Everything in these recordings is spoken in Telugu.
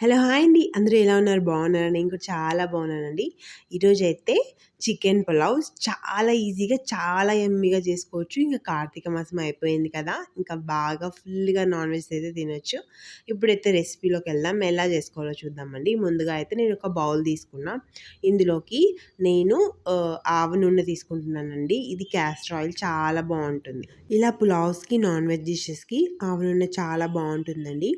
హలో హాయ్ అండి. అందరూ ఎలా ఉన్నారు? బాగున్నారా? నేను కూడా చాలా బాగున్నానండి. ఈరోజు అయితే చికెన్ పులావ్ చాలా ఈజీగా చాలా ఎమ్మిగా చేసుకోవచ్చు. ఇంకా కార్తీక మాసం అయిపోయింది కదా ఇంకా బాగా ఫుల్గా నాన్ వెజ్ అయితే తినొచ్చు. ఇప్పుడైతే రెసిపీలోకి వెళ్దాం. ఎలా చేసుకోవాలో చూద్దామండి. ముందుగా అయితే నేను ఒక బౌల్ తీసుకున్నా. ఇందులోకి నేను ఆవు నూనె తీసుకుంటున్నానండి. ఇది క్యాస్టర్ ఆయిల్ చాలా బాగుంటుంది. ఇలా పులావ్స్కి నాన్ వెజ్ డిషెస్కి ఆవు నూనె చాలా బాగుంటుందండి.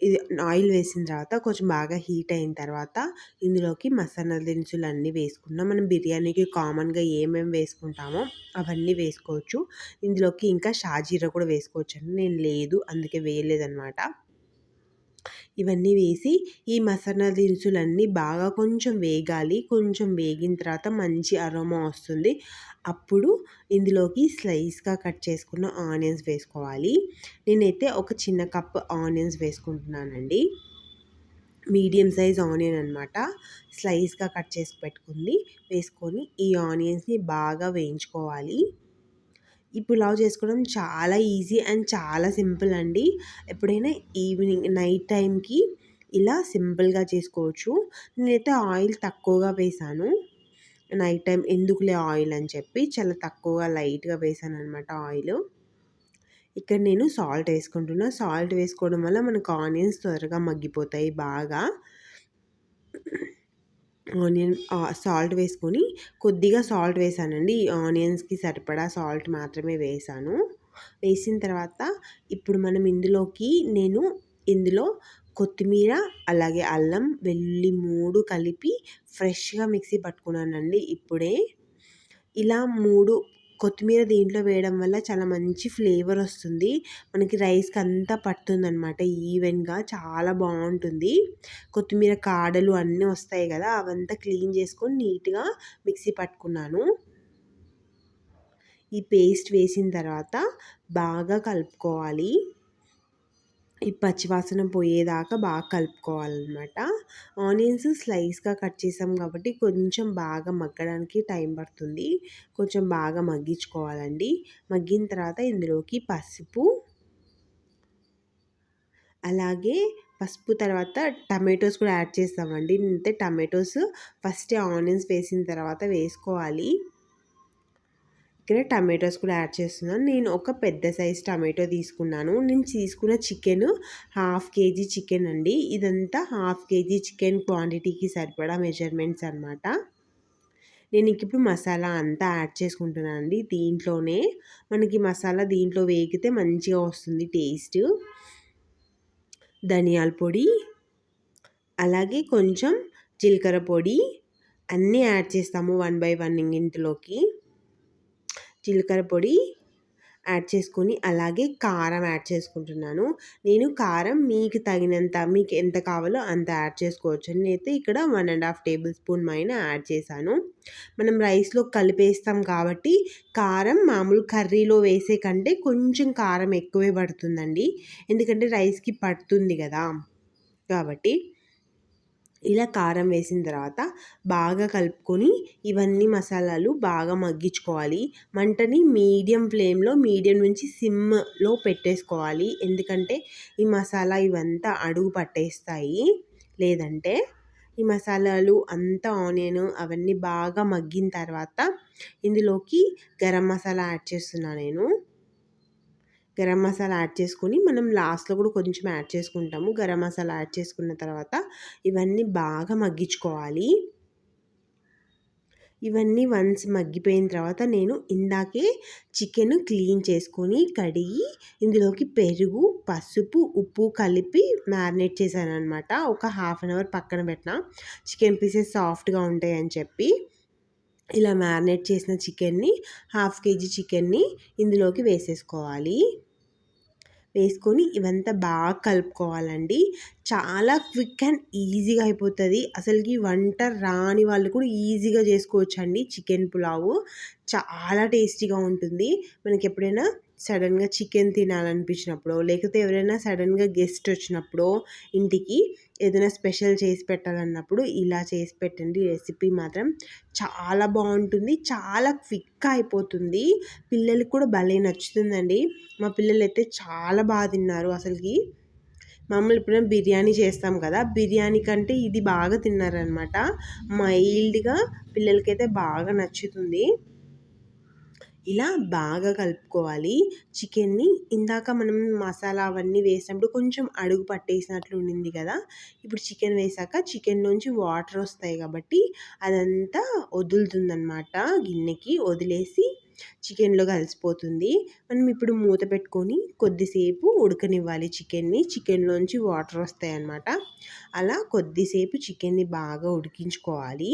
ఇది ఆయిల్ వేసిన తర్వాత కొంచెం బాగా హీట్ అయిన తర్వాత ఇందులోకి మసాలా దినుసులు అన్నీ వేసుకున్నాం మనం బిర్యానీకి కామన్గా ఏమేమి వేసుకుంటామో అవన్నీ వేసుకోవచ్చు. ఇందులోకి ఇంకా షాజీరా కూడా వేసుకోవచ్చు అండి నేను లేదు అందుకే వేయలేదన్నమాట. ఇవన్నీ వేసి ఈ మసాలా దినుసులన్నీ బాగా కొంచెం వేగాలి. కొంచెం వేగిన తర్వాత మంచి అరోమా వస్తుంది. అప్పుడు ఇందులోకి స్లైస్గా కట్ చేసుకున్న ఆనియన్స్ వేసుకోవాలి. నేనైతే ఒక చిన్న కప్ ఆనియన్స్ వేసుకుంటున్నానండి. మీడియం సైజ్ ఆనియన్ అనమాట స్లైస్గా కట్ చేసి పెట్టుకుంది. వేసుకొని ఈ ఆనియన్స్ని బాగా వేయించుకోవాలి. ఈ పులావ్ చేసుకోవడం చాలా ఈజీ అండ్ చాలా సింపుల్ అండి. ఎప్పుడైనా ఈవినింగ్ నైట్ టైంకి ఇలా సింపుల్గా చేసుకోవచ్చు. నేనైతే ఆయిల్ తక్కువగా వేసాను. నైట్ టైం ఎందుకులే ఆయిల్ అని చెప్పి చాలా తక్కువగా లైట్గా వేసాను అనమాట ఆయిల్. ఇక్కడ నేను సాల్ట్ వేసుకుంటున్నా. సాల్ట్ వేసుకోవడం వల్ల మనకు ఆనియన్స్ త్వరగా మగ్గిపోతాయి బాగా. ఆనియన్ సాల్ట్ వేసుకొని కొద్దిగా సాల్ట్ వేసానండి. ఆనియన్స్కి సరిపడా సాల్ట్ మాత్రమే వేసాను. వేసిన తర్వాత ఇప్పుడు మనం ఇందులోకి నేను ఇందులో కొత్తిమీర అలాగే అల్లం వెల్లుల్లి మూడు కలిపి ఫ్రెష్గా మిక్సీ పట్టుకున్నానండి ఇప్పుడే. ఇలా మూడు కొత్తిమీర దీంట్లో వేయడం వల్ల చాలా మంచి ఫ్లేవర్ వస్తుంది. మనకి రైస్కి అంతా పడుతుందనమాట ఈవెన్గా చాలా బాగుంటుంది. కొత్తిమీర కాడలు అన్నీ వస్తాయి కదా అవంతా క్లీన్ చేసుకొని నీట్గా మిక్సీ పట్టుకున్నాను. ఈ పేస్ట్ వేసిన తర్వాత బాగా కలుపుకోవాలి. ఈ పచ్చివాసన పోయేదాకా బాగా కలుపుకోవాలన్నమాట. ఆనియన్స్ స్లైస్గా కట్ చేసాం కాబట్టి కొంచెం బాగా మగ్గడానికి టైం పడుతుంది. కొంచెం బాగా మగ్గించుకోవాలండి. మగ్గిన తర్వాత ఇందులోకి పసుపు అలాగే పసుపు తర్వాత టమాటోస్ కూడా యాడ్ చేస్తామండి. నేనైతే టమాటోస్ ఫస్ట్ ఆనియన్స్ వేసిన తర్వాత వేసుకోవాలి. ఇక్కడ టమాటోస్ కూడా యాడ్ చేస్తున్నాను. నేను ఒక పెద్ద సైజ్ టమాటో తీసుకున్నాను. నేను తీసుకున్న చికెన్ హాఫ్ కేజీ చికెన్ అండి. ఇదంతా హాఫ్ కేజీ చికెన్ క్వాంటిటీకి సరిపడా మెజర్మెంట్స్ అనమాట నేను ఇప్పుడు మసాలా అంతా యాడ్ చేసుకుంటున్నాను అండి. దీంట్లోనే మనకి మసాలా దీంట్లో వేగితే మంచిగా వస్తుంది టేస్ట్. ధనియాల పొడి అలాగే కొంచెం జీలకర్ర పొడి అన్నీ యాడ్ చేస్తాము వన్ బై వన్ ఇంట్లోకి జీలకర్ర పొడి యాడ్ చేసుకొని అలాగే కారం యాడ్ చేసుకుంటున్నాను. నేను కారం మీకు తగినంత మీకు ఎంత కావాలో అంత యాడ్ చేసుకోవచ్చు. నేనైతే ఇక్కడ one and half tablespoon మైన యాడ్ చేశాను. మనం రైస్లో కలిపేస్తాం కాబట్టి కారం మామూలు కర్రీలో వేసే కంటే కొంచెం కారం ఎక్కువే పడుతుందండి. ఎందుకంటే రైస్కి పడుతుంది కదా. కాబట్టి ఇలా కారం వేసిన తర్వాత బాగా కలుపుకొని ఇవన్నీ మసాలాలు బాగా మగ్గించుకోవాలి. మంటని మీడియం ఫ్లేమ్లో మీడియం నుంచి సిమ్లో పెట్టేసుకోవాలి. ఎందుకంటే ఈ మసాలా ఇవంతా అడుగు పట్టేస్తాయి. లేదంటే ఈ మసాలాలు అంతా ఆనియన్ అవన్నీ బాగా మగ్గిన తర్వాత ఇందులోకి గరం మసాలా యాడ్ చేస్తున్నాను నేను. గరం మసాలా యాడ్ చేసుకొని మనం లాస్ట్లో కూడా కొంచెం యాడ్ చేసుకుంటాము. గరం మసాలా యాడ్ చేసుకున్న తర్వాత ఇవన్నీ బాగా మగ్గించుకోవాలి. ఇవన్నీ వన్స్ మగ్గిపోయిన తర్వాత నేను ఇందాకే చికెన్ క్లీన్ చేసుకొని కడిగి ఇందులోకి పెరుగు పసుపు ఉప్పు కలిపి మ్యారినేట్ చేశాను అనమాట ఒక హాఫ్ అన్ అవర్ పక్కన పెట్టిన. చికెన్ పీసెస్ సాఫ్ట్గా ఉంటాయని చెప్పి ఇలా మ్యారినేట్ చేసిన చికెన్ని హాఫ్ కేజీ చికెన్ని ఇందులోకి వేసేసుకోవాలి. వేసుకొని ఇవంతా బాగా కలుపుకోవాలండి. చాలా క్విక్ అండ్ ఈజీగా అయిపోతుంది. అసలుకి వంట రాని వాళ్ళు కూడా ఈజీగా చేసుకోవచ్చు అండి చికెన్ పులావు. చాలా టేస్టీగా ఉంటుంది. మనకి ఎప్పుడైనా సడన్గా చికెన్ తినాలనిపించినప్పుడు లేకపోతే ఎవరైనా సడన్గా గెస్ట్ వచ్చినప్పుడు ఇంటికి ఏదైనా స్పెషల్ చేసి పెట్టాలన్నప్పుడు ఇలా చేసి పెట్టండి రెసిపీ మాత్రం చాలా బాగుంటుంది చాలా క్విక్గా అయిపోతుంది. పిల్లలకి కూడా భలే నచ్చుతుందండి. మా పిల్లలు అయితే చాలా బాగా తిన్నారు అసలుకి. మామూలు ఎప్పుడైనా బిర్యానీ చేస్తాం కదా బిర్యానీ కంటే ఇది బాగా తిన్నారనమాట. మైల్డ్గా పిల్లలకైతే బాగా నచ్చుతుంది. ఇలా బాగా కలుపుకోవాలి. చికెన్ని ఇందాక మనం మసాలా అవన్నీ వేసినప్పుడు కొంచెం అడుగు పట్టేసినట్లు ఉండింది కదా. ఇప్పుడు చికెన్ వేసాక చికెన్ నుంచి వాటర్ వస్తాయి కాబట్టి అదంతా వదులుతుందన్నమాట. గిన్నెకి వదిలేసి చికెన్లో కలిసిపోతుంది. మనం ఇప్పుడు మూత పెట్టుకొని కొద్దిసేపు ఉడకనివ్వాలి చికెన్ని. చికెన్లోంచి వాటర్ వస్తాయి అన్నమాట అలా కొద్దిసేపు చికెన్ని బాగా ఉడికించుకోవాలి.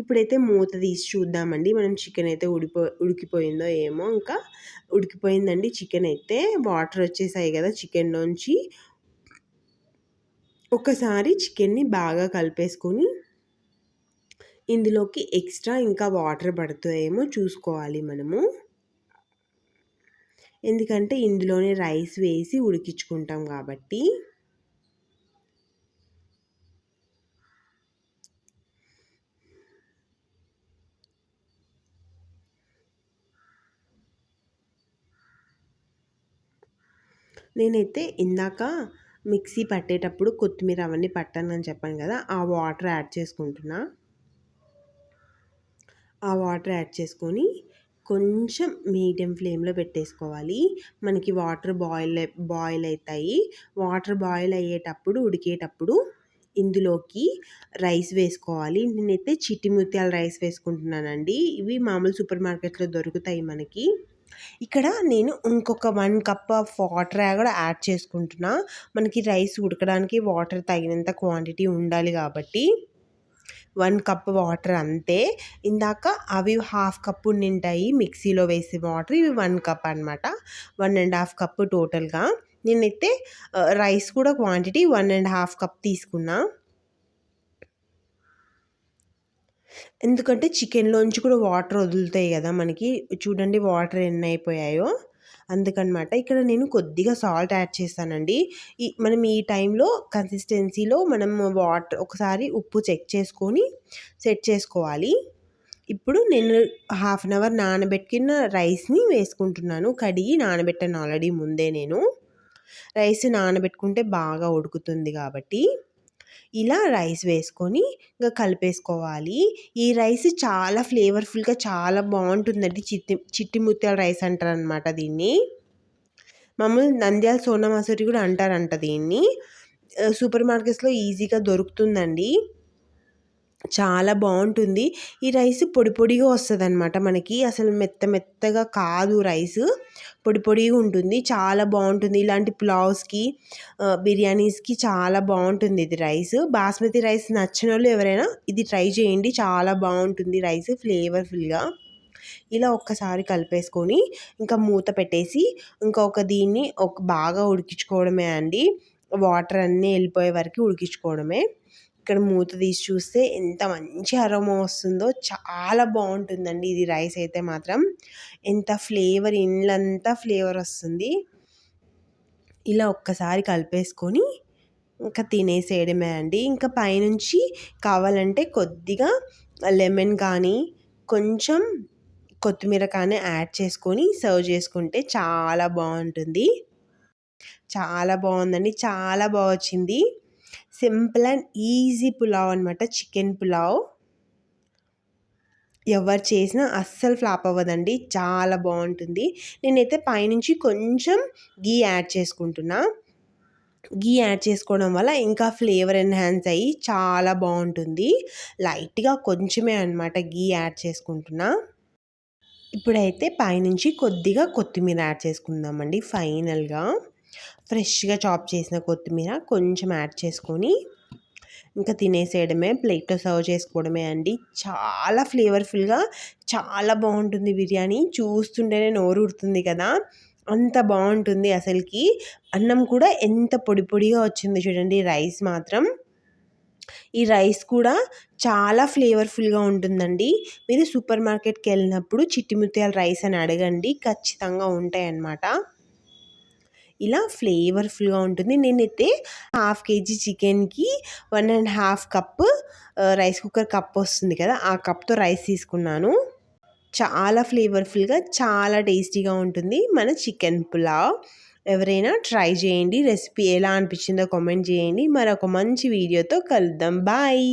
ఇప్పుడైతే మూత తీసి చూద్దామండి. మనం చికెన్ అయితే ఉడిపో ఉడికిపోయిందో ఏమో ఇంకా. ఉడికిపోయిందండి చికెన్ అయితే వాటర్ వచ్చేసాయి కదా చికెన్లోంచి ఒకసారి చికెన్ని బాగా కలిపేసుకొని ఇందులోకి ఎక్స్ట్రా ఇంకా వాటర్ పడుతుందేమో చూసుకోవాలి మనము. ఎందుకంటే ఇందులోనే రైస్ వేసి ఉడికించుకుంటాం కాబట్టి. నేనైతే ఇందాక మిక్సీ పట్టేటప్పుడు కొత్తిమీర అవన్నీ పట్టాను అని చెప్పాను కదా ఆ వాటర్ యాడ్ చేసుకుంటున్నా. ఆ వాటర్ యాడ్ చేసుకొని కొంచెం మీడియం ఫ్లేమ్లో పెట్టేసుకోవాలి. మనకి వాటర్ బాయిల్ బాయిల్ అవుతాయి. వాటర్ బాయిల్ అయ్యేటప్పుడు ఉడికేటప్పుడు ఇందులోకి రైస్ వేసుకోవాలి. నేనైతే చిట్టి ముత్యాల రైస్ వేసుకుంటున్నానండి. ఇవి మామూలు సూపర్ మార్కెట్లో దొరుకుతాయి మనకి. ఇక్కడ నేను ఇంకొక వన్ కప్ ఆఫ్ వాటర్ కూడా యాడ్ చేసుకుంటున్నా. మనకి రైస్ ఉడకడానికి వాటర్ తగినంత క్వాంటిటీ ఉండాలి కాబట్టి వన్ కప్ వాటర్ అంతే. ఇందాక అవి హాఫ్ కప్పు నింటాయి మిక్సీలో వేసే వాటర్ ఇవి వన్ కప్ అనమాట వన్ అండ్ హాఫ్ కప్ టోటల్గా. నేనైతే రైస్ కూడా quantity one and half cup తీసుకున్నా. ఎందుకంటే చికెన్లోంచి కూడా వాటర్ వదులుతాయి కదా మనకి. చూడండి వాటర్ ఎన్ని అయిపోయాయో అందుకనమాట ఇక్కడ నేను కొద్దిగా సాల్ట్ యాడ్ చేస్తానండి. ఈ మనం ఈ టైంలో కన్సిస్టెన్సీలో మనం వాటర్ ఒకసారి ఉప్పు చెక్ చేసుకొని సెట్ చేసుకోవాలి. ఇప్పుడు నేను హాఫ్ అన్ అవర్ నానబెట్టిన రైస్ని వేసుకుంటున్నాను. కడిగి నానబెట్టాను ఆల్రెడీ ముందే నేను. రైస్ నానబెట్టుకుంటే బాగా ఉడుకుతుంది కాబట్టి. ఇలా రైస్ వేసుకొని ఇంకా కలిపేసుకోవాలి. ఈ రైస్ చాలా ఫ్లేవర్ఫుల్గా చాలా బాగుంటుందండి. చిట్టి చిట్టి ముత్యాల రైస్ అంటారు అనమాట దీన్ని. మామూలు నంద్యాల సోనా మసూరి కూడా అంటారంట దీన్ని. సూపర్ మార్కెట్స్లో ఈజీగా దొరుకుతుందండి. చాలా బాగుంటుంది. ఈ రైస్ పొడి పొడిగా వస్తుంది అనమాట మనకి. అసలు మెత్త మెత్తగా కాదు రైస్. పొడి పొడిగా ఉంటుంది. చాలా బాగుంటుంది. ఇలాంటి పులావ్స్కి బిర్యానీస్కి చాలా బాగుంటుంది ఇది రైస్. బాస్మతి రైస్ నచ్చిన వాళ్ళు ఎవరైనా ఇది ట్రై చేయండి. చాలా బాగుంటుంది రైస్ ఫ్లేవర్ఫుల్గా. ఇలా ఒక్కసారి కలిపేసుకొని ఇంకా మూత పెట్టేసి ఇంకొక దీన్ని ఒక బాగా ఉడికించుకోవడమే అండి. వాటర్ అన్నీ వెళ్ళిపోయే వరకు ఉడికించుకోవడమే. ఇక్కడ మూత తీసి చూస్తే ఎంత మంచి అరోమా వస్తుందో చాలా బాగుంటుందండి ఇది రైస్ అయితే మాత్రం. ఎంత ఫ్లేవర్ ఇండ్లంతా ఫ్లేవర్ వస్తుంది. ఇలా ఒక్కసారి కలిపేసుకొని ఇంకా తినేసేయడమే అండి. ఇంకా పైనుంచి కావాలంటే కొద్దిగా లెమన్ కానీ కొంచెం కొత్తిమీర కానీ యాడ్ చేసుకొని సర్వ్ చేసుకుంటే చాలా బాగుంటుంది. చాలా బాగుందండి. చాలా బాగా వచ్చింది. సింపుల్ అండ్ ఈజీ పులావ్ అనమాట చికెన్ పులావ్. ఎవరు చేసినా అస్సలు ఫ్లాప్ అవ్వదండి చాలా బాగుంటుంది. నేనైతే పైనుంచి కొంచెం గీ యాడ్ చేసుకుంటున్నా. గీ యాడ్ చేసుకోవడం వల్ల ఇంకా ఫ్లేవర్ ఎన్హాన్స్ అయ్యి చాలా బాగుంటుంది. లైట్గా కొంచెమే అనమాట గీ యాడ్ చేసుకుంటున్నా. ఇప్పుడైతే పైనుంచి కొద్దిగా కొత్తిమీర యాడ్ చేసుకుందామండి ఫైనల్గా. ఫ్రెష్గా చాప్ చేసిన కొత్తిమీర కొంచెం యాడ్ చేసుకొని ఇంకా తినేసేయడమే ప్లేట్లో సర్వ్ చేసుకోవడమే అండి. చాలా ఫ్లేవర్ఫుల్గా చాలా బాగుంటుంది బిర్యానీ. చూస్తుంటేనే నోరు ఉడుతుంది కదా. అంత బాగుంటుంది అసలుకి. అన్నం కూడా ఎంత పొడి పొడిగా వచ్చింది చూడండి రైస్ మాత్రం. ఈ రైస్ కూడా చాలా ఫ్లేవర్ఫుల్గా ఉంటుందండి. మీరు సూపర్ మార్కెట్కి వెళ్ళినప్పుడు చిట్టిముత్యాల రైస్ అని అడగండి. ఖచ్చితంగా ఉంటాయి అన్నమాట ఇలా ఫ్లేవర్ఫుల్గా ఉంటుంది. నేనైతే హాఫ్ కేజీ చికెన్కి one and half cup rice cooker cup వస్తుంది కదా ఆ కప్తో రైస్ తీసుకున్నాను. చాలా ఫ్లేవర్ఫుల్గా చాలా టేస్టీగా ఉంటుంది మన చికెన్ పులావ్. ఎవరైనా ట్రై చేయండి రెసిపీ ఎలా అనిపించిందో కామెంట్ చేయండి. మరొక మంచి వీడియోతో కలుద్దాం. బాయ్